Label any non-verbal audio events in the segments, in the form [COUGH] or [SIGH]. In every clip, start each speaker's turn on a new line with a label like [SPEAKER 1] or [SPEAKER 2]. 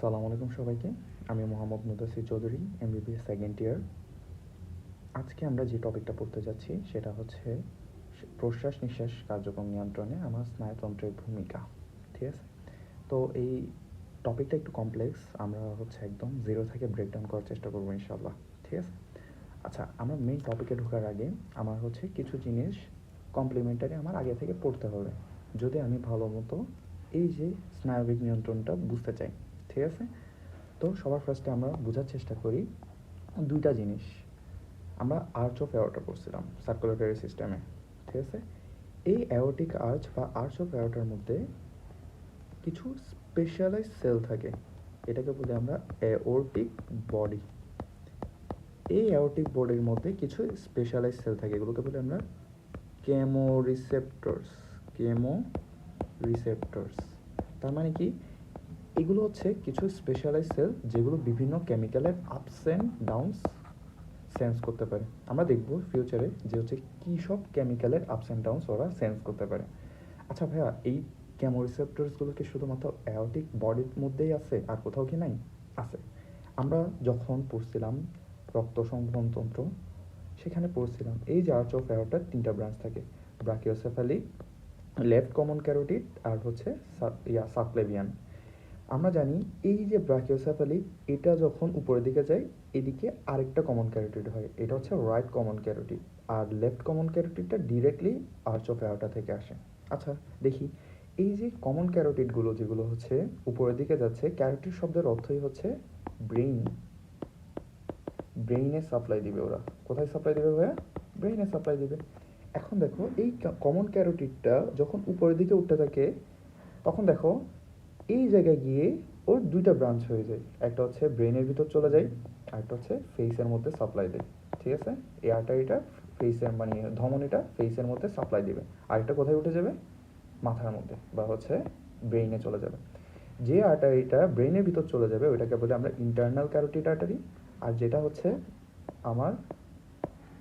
[SPEAKER 1] সালাম আলাইকুম সবাইকে। আমি Mohammad Mudasir Chowdhury MBBS second year আজকে আমরা যে টপিকটা পড়তে যাচ্ছি, সেটা হচ্ছে প্রশ্বাস নিঃশ্বাস কার্যক্রম নিয়ন্ত্রণে আমার স্নায়ুতন্ত্রের ভূমিকা। ঠিক আছে? তো এই টপিকটা একটু কমপ্লেক্স আমরা হচ্ছে একদম জিরো থেকে ব্রেকডাউন করার চেষ্টা করব ইনশাল্লাহ ঠিক আছে? আচ্ছা আমরা মেইন টপিকে ঢোকার আগে আমার হচ্ছে কিছু জিনিস কমপ্লিমেন্টারি আমার আগে থেকে পড়তে হবে, যদি আমি ভালো মতো এই যে স্নায়বিক নিয়ন্ত্রণটা বুঝতে চাই। ঠিক আছে? তো সবার ফার্স্টে আমরা বোঝার চেষ্টা করি দুইটা জিনিস। আমরা আর্চ অফ অ্যাওয়ার্টা পড়ছিলাম সার্কুলেটরি সিস্টেমে ঠিক আছে? এই অ্যাওটিক আর্চ বা আর্চ অফ অ্যাওয়ার্টার মধ্যে কিছু স্পেশালাইজ সেল থাকে, এটাকে বলি আমরা অ্যাওর্টিক বডি এই অ্যাওটিক বডির মধ্যে কিছু স্পেশালাইজ সেল থাকে, এগুলোকে বলি আমরা কেমো রিসেপ্টরস কেমো রিসেপ্টরস তার মানে কি? এগুলো হচ্ছে কিছু স্পেশালাইজ সেল যেগুলো বিভিন্ন কেমিক্যালের আপস অ্যান্ড ডাউনস সেন্স করতে পারে। আমরা দেখব ফিউচারে যে হচ্ছে কী সব কেমিক্যালের আপস অ্যান্ড ডাউনস ওরা সেন্স করতে পারে। আচ্ছা ভাইয়া, এই কেমো রিসেপ্টরসগুলো কি শুধুমাত্র অ্যাওটিক বডির মধ্যেই আছে, আর কোথাও কি নাই? আছে। আমরা যখন পড়ছিলাম রক্ত সংবহনতন্ত্র সেখানে পড়ছিলাম, এই যে আর্চ অফ অ্যাওয়ারটার তিনটা ব্রাঞ্চ থাকে ব্রাকিওসেফালি লেফট কমন ক্যারোটিড আর হচ্ছে ইয়া সাবক্লেভিয়ান আমরা জানি এই যে ব্রাকিওসেফালি এটা যখন উপরের দিকে যায়, এদিকে আরেকটা কমন ক্যারোটিড হয়। এটা হচ্ছে রাইট কমন ক্যারোটিড আর লেফট কমন ক্যারোটিডটা ডিরেক্টলি আর্চ অফ অ্যাওয়ারটা থেকে আসে। আচ্ছা দেখি। এই যে কমন ক্যারোটিডগুলো যেগুলো হচ্ছে উপরের দিকে যাচ্ছে ক্যারোটিড শব্দের অর্থই হচ্ছে ব্রেইন ব্রেইনে সাপ্লাই দিবে ওরা। কোথায় সাপ্লাই দিবে ভাইয়া? ব্রেইনে সাপ্লাই দিবে। এখন দেখো, এই কমন ক্যারোটিডটা যখন উপরের দিকে উঠতে থাকে, তখন দেখো এই জায়গায় গিয়ে ওর দুইটা ব্রাঞ্চ হয়ে যায়। একটা হচ্ছে ব্রেনের ভিতর চলে যায় আর একটা হচ্ছে ফেসের মধ্যে সাপ্লাই দেয়। ঠিক আছে? এই আর্টারিটা ফেসের মানে ধমনিটা ফেসের মধ্যে সাপ্লাই দিবে। আরেকটা কোথায় উঠে যাবে? মাথার মধ্যে বা হচ্ছে ব্রেইনে চলে যাবে। যে আর্টারিটা ব্রেইনের ভিতর চলে যাবে, ওইটাকে বলে আমরা ইন্টারনাল ক্যারোটিড আর্টারি আর যেটা হচ্ছে আমার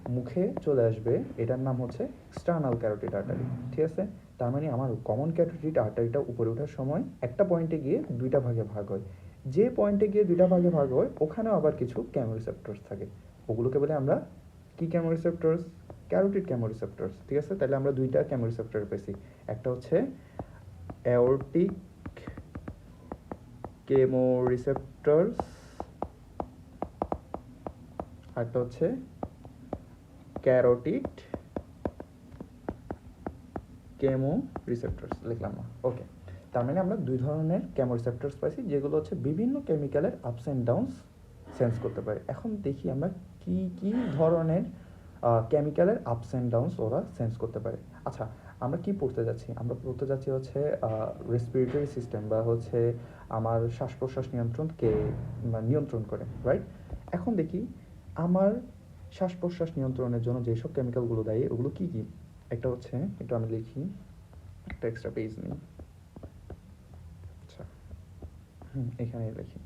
[SPEAKER 1] মুখে চলে আসবে, এটার নাম হচ্ছে এক্সটার্নাল ক্যারোটিড আর্টারি ঠিক আছে? তার মানে আমার কমন ক্যারোটিড আর্টারিটা উপরে ওঠার সময় একটা পয়েন্টে গিয়ে দুইটা ভাগে ভাগ হয়। যে পয়েন্টে গিয়ে দুইটা ভাগে ভাগ হয়, ওখানেও আবার কিছু ক্যামোরিসেপ্টরস থাকে। ওগুলোকে বলে আমরা কি ক্যামোরিসেপ্টরস ক্যারোটিড ক্যামোরিসেপ্টরস ঠিক আছে? তাহলে আমরা দুইটা ক্যামোরিসেপ্টর পেয়েছি। একটা হচ্ছে অ্যাওরটিক কেমোরিসেপ্টরস আরেকটা হচ্ছে ক্যারোটিড কেমো রিসেপ্টরস লিখলাম না। ওকে তার মানে আমরা দুই ধরনের কেমো রিসেপ্টরস পাইছি, যেগুলো হচ্ছে বিভিন্ন কেমিক্যালের আপস অ্যান্ড ডাউনস সেন্স করতে পারে। এখন দেখি আমরা কি কি ধরনের কেমিক্যালের আপস অ্যান্ড ডাউনস ওরা সেন্স করতে পারে। আচ্ছা আমরা কি পড়তে যাচ্ছি? আমরা পড়তে যাচ্ছি হচ্ছে রেসপিরেটরি সিস্টেম বা হচ্ছে আমার শ্বাস প্রশ্বাস নিয়ন্ত্রণকে বা নিয়ন্ত্রণ করে রাইট এখন দেখি, আমার শ্বাস প্রশ্বাস নিয়ন্ত্রণের জন্য যেসব কেমিক্যালগুলো দেয়, ওগুলো কী, কি? একটা হচ্ছে, একটু আমি লিখি, একটা এক্সট্রা পেজ নিই। আচ্ছা হুম এখানে লিখি।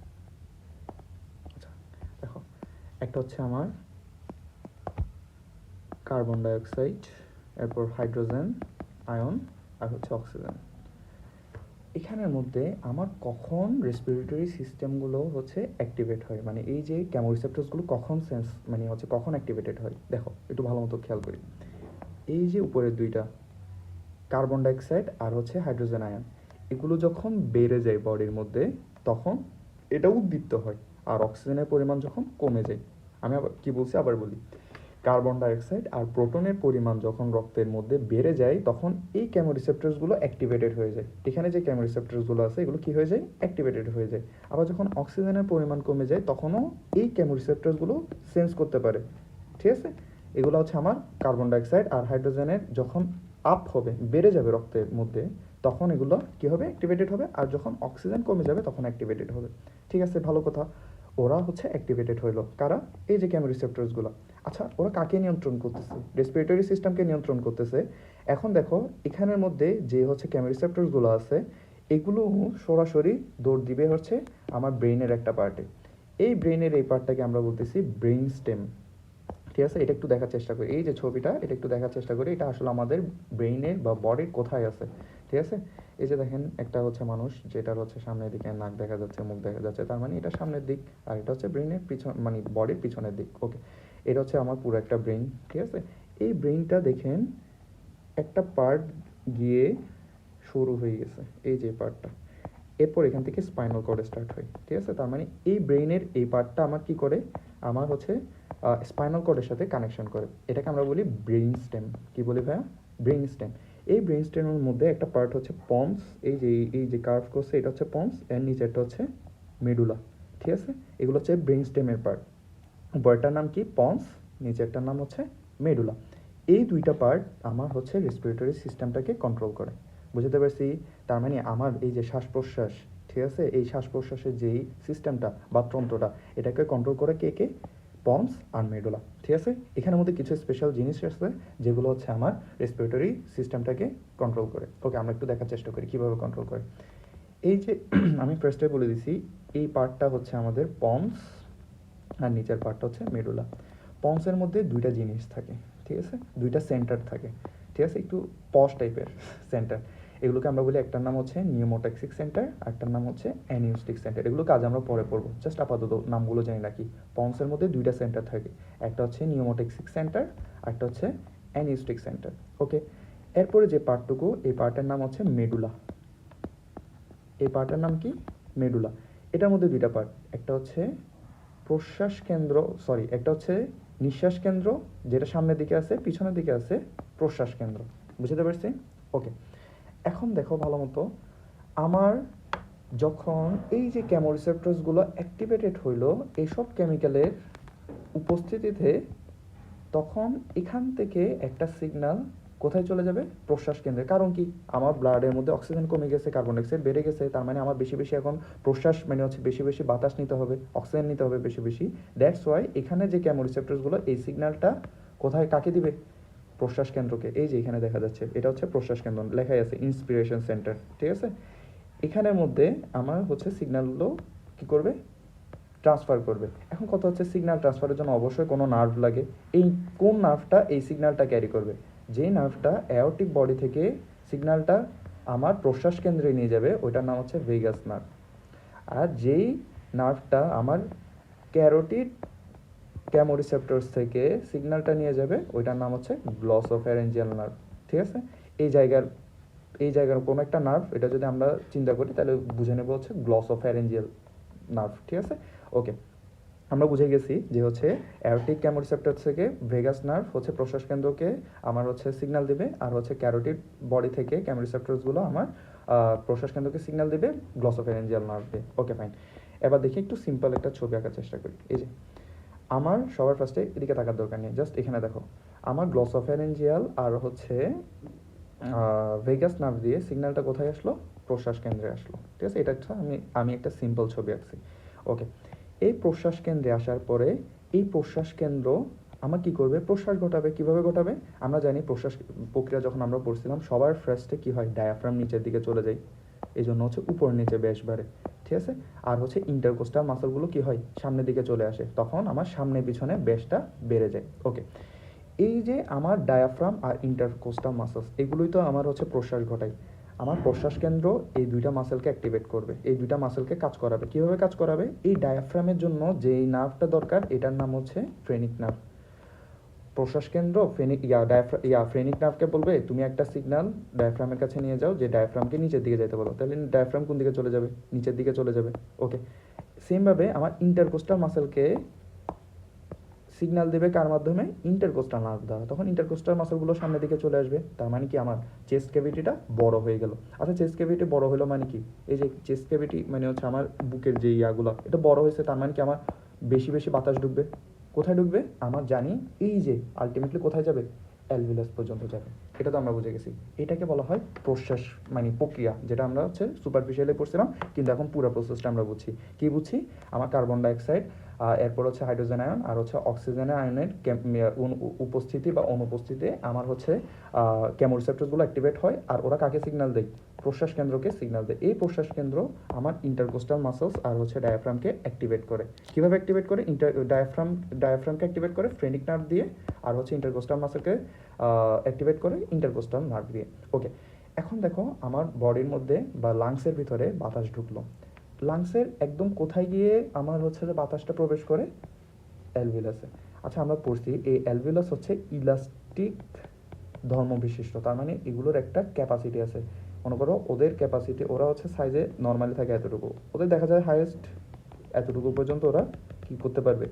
[SPEAKER 1] আচ্ছা দেখো, একটা হচ্ছে আমার কার্বন ডাইঅক্সাইড এরপর হাইড্রোজেন আয়ন আর হচ্ছে অক্সিজেন এখানের মধ্যে আমার কখন রেসপিরেটরি সিস্টেমগুলো হচ্ছে অ্যাক্টিভেট হয়? মানে এই যে ক্যামোরিসেপ্টরসগুলো কখন সেন্স মানে হচ্ছে কখন অ্যাক্টিভেটেড হয়? দেখো, একটু ভালো মতো খেয়াল করি। এই যে উপরের দুইটা কার্বন ডাইঅক্সাইড আর হচ্ছে হাইড্রোজেন আয়ন এগুলো যখন বেড়ে যায় বডির মধ্যে, তখন এটা উদ্দীপ্ত হয় আর অক্সিজেনের পরিমাণ যখন কমে যায়। আমি আবার কি বলছি? আবার বলি। কার্বন ডাইঅক্সাইড আর প্রোটনের পরিমাণ যখন রক্তের মধ্যে বেড়ে যায়, তখন এই ক্যামোরিসেপ্টরসগুলো অ্যাক্টিভেটেড হয়ে যায়। এখানে যে ক্যামোরিসেপ্টরসগুলো আছে, এগুলো কী হয়ে যায়? অ্যাক্টিভেটেড হয়ে যায়। আবার যখন অক্সিজেনের পরিমাণ কমে যায়, তখনও এই ক্যামোরিসেপ্টরসগুলো সেন্স করতে পারে। ঠিক আছে? এগুলো হচ্ছে আমার কার্বন ডাইঅক্সাইড আর হাইড্রোজেনের যখন আপ হবে, বেড়ে যাবে রক্তের মধ্যে, তখন এগুলো কি হবে? অ্যাক্টিভেটেড হবে। আর যখন অক্সিজেন কমে যাবে, তখন অ্যাক্টিভেটেড হবে। ঠিক আছে, ভালো কথা। ওরা হচ্ছে অ্যাক্টিভেটেড হইল। কারা? এই যে ক্যামোরিসেপ্টরসগুলো আচ্ছা ওরা কাকে নিয়ন্ত্রণ করতেছে? রেসপিরেটরি সিস্টেমকে নিয়ন্ত্রণ করতেছে। এখন দেখো, এখানের মধ্যে যে হচ্ছে ক্যামোরিসেপ্টরসগুলো আছে, এগুলো সরাসরি দৌড় দিবে হচ্ছে আমার ব্রেইনের একটা পার্টে এই ব্রেইনের এই পার্টটাকে আমরা বলতেছি ব্রেইন স্টেম ঠিক আছে? এটা একটু দেখার চেষ্টা করি। এই যে ছবিটা, এটা একটু দেখার চেষ্টা করি। এটা আসলে আমাদের ব্রেইনের বা বডির কোথায় আছে? ঠিক আছে? এই যে দেখেন, একটা হচ্ছে মানুষ, যেটার হচ্ছে সামনের দিকে নাক দেখা যাচ্ছে, মুখ দেখা যাচ্ছে। তার মানে এটা সামনের দিক, আর এটা হচ্ছে ব্রেনের পিছন মানে বডির পিছনের দিক। ওকে এটা হচ্ছে আমার পুরো একটা ব্রেইন, ঠিক আছে? এই ব্রেইনটা দেখেন, একটা পার্ট গিয়ে শুরু হয়ে গেছে, এই যে পার্টটা। এরপর এখান থেকে স্পাইনাল কর্ড স্টার্ট হয়, ঠিক আছে? তার মানে এই ব্রেইনের এই পার্টটা আমার কি করে? আমার হচ্ছে স্পাইনাল কর্ডের সাথে কানেকশন করে। এটাকে আমরা বলি ব্রেইন স্টেম কি বলি ভাইয়া? ব্রেইন স্টেম এই ব্রেইন স্টেমের মধ্যে একটা পার্ট হচ্ছে পমস এই যে এই যে কার্ভ করছে, এটা হচ্ছে পমস এর নিচেরটা হচ্ছে মেডুলা ঠিক আছে? এগুলো হচ্ছে ব্রেইন স্টেমের পার্ট উপরটার নাম কি? পন্স নিচেরটার নাম হচ্ছে মেডুলা এই দুইটা পার্ট আমার হচ্ছে রেসপিরেটরি সিস্টেমটাকে কন্ট্রোল করে। বুঝতে পারছি? তার মানে আমার এই যে শ্বাস প্রশ্বাস ঠিক আছে? এই শ্বাস প্রশ্বাসের যেই সিস্টেমটা বা তন্ত্রটা, এটাকে কন্ট্রোল করে কে কে? পমস আর মেডোলা ঠিক আছে? এখানের মধ্যে কিছু স্পেশাল জিনিস আছে যেগুলো হচ্ছে আমার রেসপিরেটরি সিস্টেমটাকে কন্ট্রোল করে। ওকে আমরা একটু দেখার চেষ্টা করি কীভাবে কন্ট্রোল করে। এই যে [CLEARS THROAT] আমি ফার্স্টে বলে দিছি, এই পার্টটা হচ্ছে আমাদের পমস আর নিচের পার্টটা হচ্ছে মেডুলা পমসের মধ্যে দুইটা জিনিস থাকে, ঠিক আছে? দুইটা সেন্টার থাকে, ঠিক আছে? একটু পশ টাইপের সেন্টার এগুলোকে আমরা বলি, একটার নাম হচ্ছে নিউমোটক্সিক সেন্টার একটার নাম হচ্ছে অ্যানিউস্টিক সেন্টার এগুলো কাজ আমরা পরে পড়ব। জাস্ট আপাতত নামগুলো জানি রাখি। পন্সের মধ্যে দুইটা সেন্টার থাকে। একটা হচ্ছে নিউমোটক্সিক সেন্টার একটা হচ্ছে অ্যানিউস্টিক সেন্টার ওকে এরপরে যে পার্টটুকু, এই পার্টের নাম হচ্ছে মেডুলা এই পার্টের নাম কি? মেডুলা এটার মধ্যে দুইটা পার্ট একটা হচ্ছে প্রশ্বাস কেন্দ্র সরি একটা হচ্ছে নিঃশ্বাস কেন্দ্র, যেটা সামনের দিকে আছে, পিছনের দিকে আছে প্রশ্বাস কেন্দ্র। বুঝতে পারছি ওকে এখন দেখো ভালো মতো, আমার যখন এই যে ক্যামোরিসেপ্টরসগুলো অ্যাক্টিভেটেড হইল এইসব কেমিক্যালের উপস্থিতিতে তখন এখান থেকে একটা সিগনাল কোথায় চলে যাবে? প্রশ্বাস কেন্দ্রে। কারণ কি? আমার ব্লাডের মধ্যে অক্সিজেন কমে গেছে কার্বন ডাইঅক্সাইড বেড়ে গেছে, তার মানে আমার বেশি বেশি এখন প্রশ্বাস মানে হচ্ছে বেশি বেশি বাতাস নিতে হবে অক্সিজেন নিতে হবে বেশি বেশি। দ্যাটস ওয়াই এখানে যে ক্যামোরিসেপ্টরসগুলো এই সিগন্যালটা কোথায়, কাকে দিবে? প্রশ্বাস কেন্দ্রকে, এই যে এখানে দেখা যাচ্ছে, এটা হচ্ছে প্রশ্বাস কেন্দ্র, লেখাই আছে ইন্সপিরেশন সেন্টার ঠিক আছে? এখানের মধ্যে আমার হচ্ছে সিগন্যালগুলো কি করবে? ট্রান্সফার করবে। এখন কথা হচ্ছে সিগন্যাল ট্রান্সফারের জন্য অবশ্যই কোনো নার্ভ লাগে। এই কোন নার্ভটা এই সিগন্যালটা ক্যারি করবে? যেই নার্ভটা অ্যাওটিক বডি থেকে সিগন্যালটা আমার প্রশ্বাস কেন্দ্রে নিয়ে যাবে, ওইটার নাম হচ্ছে ভেগাস নার্ভ আর যেই নার্ভটা আমার ক্যারোটিড ক্যামোরিসেপ্টরস থেকে সিগন্যালটা নিয়ে যাবে, ওইটার নাম হচ্ছে গ্লসোফ্যারেঞ্জিয়াল নার্ভ ঠিক আছে? এই জায়গার এই জায়গার কোনো একটা নার্ভ এটা যদি আমরা চিন্তা করি, তাহলে বুঝে নেব হচ্ছে গ্লসোফ্যারেঞ্জিয়াল নার্ভ ঠিক আছে? ওকে আমরা বুঝে গেছি যে হচ্ছে অ্যারোটিক ক্যামোরিসেপ্টর থেকে ভেগাস নার্ভ হচ্ছে প্রশ্বাস কেন্দ্রকে আমার হচ্ছে সিগন্যাল দেবে, আর হচ্ছে ক্যারোটিড বডি থেকে ক্যামোরিসেপ্টরসগুলো আমার প্রশ্বাস কেন্দ্রকে সিগন্যাল দিবে নার্ভ দিয়ে। ওকে ফাইন এবার দেখি একটু সিম্পল একটা ছবি আঁকার চেষ্টা করি। এই যে আমার সবার ফার্স্টে এদিকে থাকার দরকার নেই জাস্ট এখানে দেখো। আমার গ্লসোফেরেঞ্জিয়াল আর হচ্ছে ভেগাস নার্ভ দিয়ে সিগন্যালটা কোথায় আসলো? প্রশ্বাস কেন্দ্রে আসলো। ঠিক আছে? এটা একটা আমি আমি একটা সিম্পল ছবি আঁকছি। ওকে এই প্রশ্বাস কেন্দ্রে আসার পরে এই প্রশ্বাস কেন্দ্র আমার কি করবে? প্রশ্বাস ঘটাবে। কীভাবে ঘটাবে? আমরা জানি প্রশ্বাস প্রক্রিয়া যখন আমরা পড়ছিলাম সবার ফার্স্টে কি হয়? ডায়াফ্রাম নিচের দিকে চলে যায়। এই জন্য হচ্ছে উপর নিচে বেশ বাড়ে। ঠিক আছে? আর হচ্ছে ইন্টারকোস্টাল মাসলগুলো কি হয়? সামনের দিকে চলে আসে। তখন আমার সামনে পিছনে বেশটা বেড়ে যায়। ওকে এই যে আমার ডায়াফ্রাম আর ইন্টারকোস্টাল মাসলস এগুলোই তো আমার হচ্ছে প্রশ্বাস ঘটায়। আমার প্রশ্বাস কেন্দ্র এই দুইটা মাসেলকে অ্যাক্টিভেট করবে। এই দুইটা মাসেলকে কাজ করাবে। কীভাবে কাজ করাবে? এই ডায়াফ্রামের জন্য যেই নার্ভটা দরকার, এটার নাম হচ্ছে ফ্রেনিক নার্ভ প্রশ্বাস কেন্দ্র ফেনিক ইয়া ডায়াফ্রা ইয়া ফ্রেনিক নার্ভকে বলবে, তুমি একটা সিগন্যাল ডায়াফ্রামের কাছে নিয়ে যাও, যে ডায়াফ্রামকে নিচের দিকে যেতে বলো। তাহলে ডায়াফ্রাম কোন দিকে চলে যাবে? নিচের দিকে চলে যাবে। ওকে সেমভাবে আমার ইন্টারকোস্টাল মাসেলকে সিগন্যাল দেবে কার মাধ্যমে? ইন্টারকোস্টাল নার্ভ দ্বারা। তখন ইন্টারকোস্টাল মাসলগুলো সামনের দিকে চলে আসবে। তার মানে কি? আমার চেস্ট ক্যাভিটিটা বড় হয়ে গেল। আচ্ছা চেস্ট ক্যাভিটি বড় হলো মানে কি? এই যে চেস্ট ক্যাভিটি মানে হচ্ছে আমার বুকের যে ইয়াগুলো, এটা বড় হয়েছে, তার মানে কি আমার বেশি বেশি বাতাস ঢুকবে? কোথায় ঢুকবে? আমার জানি। এই যে আলটিমেটলি কোথায় যাবে? অ্যালভিলাস পর্যন্ত যাবে। এটা তো আমরা বুঝে গেছি। এটাকে বলা হয় প্রশ্বাস মানে প্রক্রিয়া যেটা আমরা হচ্ছে সুপারফিশিয়ালে পড়ছিলাম কিন্তু এখন পুরো প্রসেসটা আমরা বুঝছি। কি বুঝছি? আমার কার্বন ডাইঅক্সাইড এরপর হচ্ছে হাইড্রোজেন আয়ন আর হচ্ছে অক্সিজেন আয়নের ইয়া, উ- উপস্থিতি বা অনুপস্থিতি আমার হচ্ছে ক্যামোরিসেপ্টরসগুলো অ্যাক্টিভেট হয় আর ওরা কাকে সিগন্যাল দেয়? প্রশ্বাস কেন্দ্রকে সিগনাল দেয়। এই প্রশ্বাস কেন্দ্র আমার ইন্টারকোস্টাল মাসলস আর হচ্ছে ডায়াফ্রামকে অ্যাক্টিভেট করে। কীভাবে অ্যাক্টিভেট করে? ইন্টার ডায়াফ্রাম ডায়াফ্রামকে অ্যাক্টিভেট করে ফ্রেনিক নার্ভ দিয়ে আর হচ্ছে ইন্টারকোস্টাল মাসলকে অ্যাক্টিভেট করে ইন্টারকোস্টাল নার্ভ দিয়ে। ওকে এখন দেখো আমার বডির মধ্যে বা লাংসের ভিতরে বাতাস ঢুকলো। লাংসের একদম কোথায় গিয়ে আমার হচ্ছে যে বাতাসটা প্রবেশ করে? অ্যালভিলাসে আচ্ছা আমরা পড়ছি এই অ্যালভিলাস হচ্ছে ইলাস্টিক ধর্ম বিশিষ্ট তার মানে এগুলোর একটা ক্যাপাসিটি আছে। মনে করো, ওদের ক্যাপাসিটি ওরা হচ্ছে সাইজে নর্মালি থাকে এতটুকু। ওদের দেখা যায় হায়েস্ট এতটুকু পর্যন্ত ওরা কি করতে পারবে?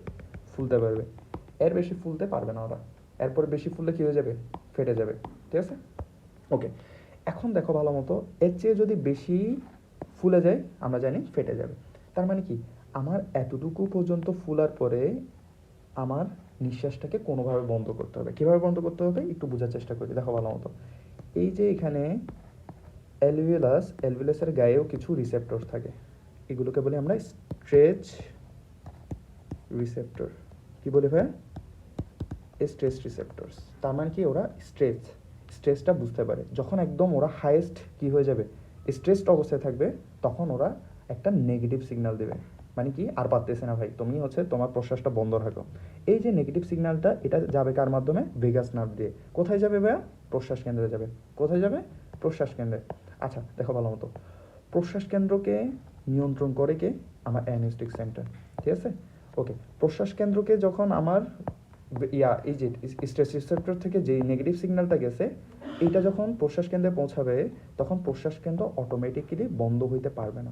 [SPEAKER 1] ফুলতে পারবে। এর বেশি ফুলতে পারবে না ওরা। এরপরে বেশি ফুললে কী হয়ে যাবে? ফেটে যাবে। ঠিক আছে? ওকে এখন দেখো ভালো মতো, এর চেয়ে যদি বেশি ফুলে যায়, আমরা জানি ফেটে যাবে। তার মানে কি? আমার এতটুকু পর্যন্ত ফুলার পরে আমার নিঃশ্বাসটাকে কোনোভাবে বন্ধ করতে হবে। কীভাবে বন্ধ করতে হবে? একটু বোঝার চেষ্টা করি। দেখো ভালো মতো। এই যে এখানে অ্যালভিউলাস অ্যালভিউলাসের গায়েও কিছু রিসেপ্টর থাকে। এগুলোকে বলি আমরা স্ট্রেচ রিসেপ্টর কি বলি ভাই স্ট্রেস রিসেপ্টরস তার মানে কি ওরা স্ট্রেচ স্ট্রেসটা বুঝতে পারে। যখন একদম ওরা হাইয়েস্ট কি হয়ে যাবে? স্ট্রেসড অবস্থায় থাকবে, তখন ওরা একটা নেগেটিভ সিগন্যাল দেবে। মানে কি? আর পারতেছে না ভাই। তুমি হচ্ছে তোমার প্রশ্বাসটা বন্ধ রাখো। এই যে নেগেটিভ সিগন্যালটা এটা যাবে কার মাধ্যমে? ভেগাস নার্ভ দিয়ে। কোথায় যাবে ভাইয়া? প্রশ্বাস কেন্দ্রে যাবে। কোথায় যাবে? প্রশ্বাস কেন্দ্রে। আচ্ছা দেখো ভালো মতো। প্রশ্বাস কেন্দ্রকে নিয়ন্ত্রণ করে কে? আমার অ্যানিস্টিক সেন্টার, ঠিক আছে? ওকে প্রশ্বাস কেন্দ্রকে যখন আমার ইয়া, এই যে, স্ট্রেস রিসেপ্টর থেকে যে নেগেটিভ সিগন্যালটা গেছে, এটা যখন প্রশ্বাস কেন্দ্রে পৌঁছাবে, তখন প্রশ্বাস কেন্দ্র অটোমেটিক্যালি বন্ধ হইতে পারবে না।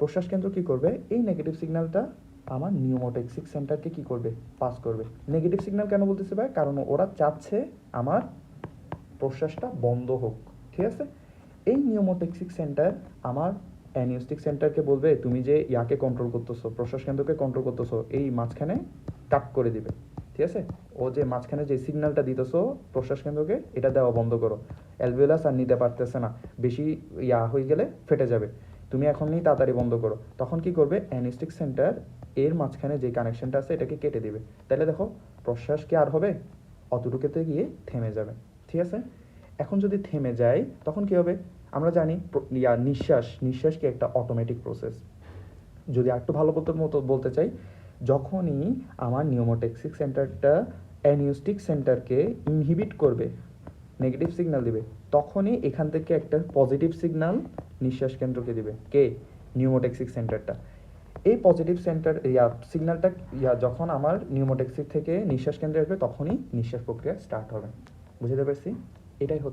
[SPEAKER 1] প্রশ্বাস কেন্দ্র কি করবে? এই নেগেটিভ সিগন্যালটা আমার নিউমোটেক্সিক সেন্টারকে কি করবে? পাস করবে। নেগেটিভ সিগন্যাল কেন বলতেছে ভাই? কারণ ওরা চাচ্ছে আমার প্রশ্বাসটা বন্ধ হোক, ঠিক আছে? এই নিউমোটেক্সিক সেন্টার আমার অ্যানিউস্টিক সেন্টারকে বলবে, তুমি যে ইয়াকে কন্ট্রোল করতেছো প্রশ্বাস কেন্দ্রকে কন্ট্রোল করতেছো, এই মাঝখানে কাট করে দিবে। ঠিক আছে? ও যে মাঝখানে যে সিগন্যালটা দিতেছো প্রশ্বাস কেন্দ্রকে এটা দেওয়া বন্ধ করো। অ্যালভিওলাস আর নিতে পারতেছে না। বেশি ইয়া হয়ে গেলে ফেটে যাবে। তুমি এখনই তাড়াতাড়ি বন্ধ করো। তখন কি করবে? অ্যানিস্টিক সেন্টার এর মাঝখানে যে কানেকশনটা আছে, এটাকে কেটে দিবে। তাহলে দেখো প্রশ্বাস কি আর হবে? অতটুকুতে গিয়ে থেমে যাবে। ঠিক আছে? এখন যদি থেমে যায়, তখন কি হবে? আমরা জানি ইয়া নিঃশ্বাস নিঃশ্বাস কি একটা অটোমেটিক প্রসেস যদি আরেকটু ভালো বলতে, মতো বলতে চাই, যখনই আমার নিউমোটেক্সিক সেন্টারটা অ্যানিউস্টিক সেন্টারকে ইনহিবিট করবে নেগেটিভ সিগন্যাল দিবে, তখনই এখান থেকে একটা পজিটিভ সিগন্যাল নিঃশ্বাস কেন্দ্রকে দিবে, কে? নিউমোটেক্সিক সেন্টারটা এই পজিটিভ সেন্টার ইয়া সিগন্যালটা ইয়া যখন আমার নিউমোটেক্সিক থেকে নিঃশ্বাস কেন্দ্রে আসবে, তখনই নিঃশ্বাস প্রক্রিয়া স্টার্ট হবে। বুঝতে পারছি? এটাই হচ্ছে